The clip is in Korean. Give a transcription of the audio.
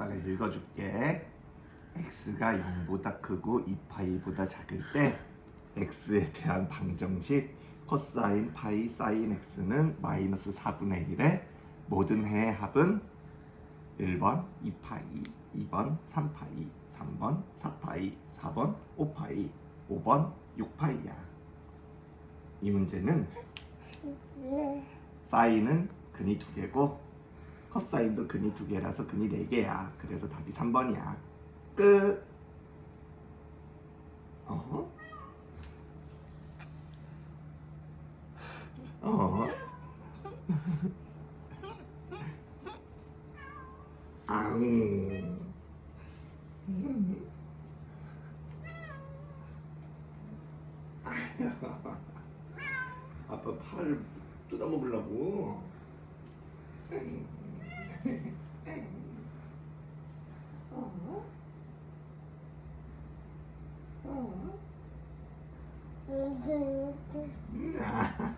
아빠가 읽어줄게. x가 0보다 크고 2파이보다 작을 때 x에 대한 방정식 코사인 파이 사인 x는 마이너스 4분의 1의 모든 해의 합은 1번 2파이, 2번 3파이, 3번 4파이, 4번 5파이, 5번 6파이야. 이 문제는 사인은 근이 두 개고 코사인도 근이 두 개라서 근이 네 개야. 그래서 답이 3번이야. 끝. 어허. 어. 앙. 아빠 팔을 뜯어 먹으려고. 아.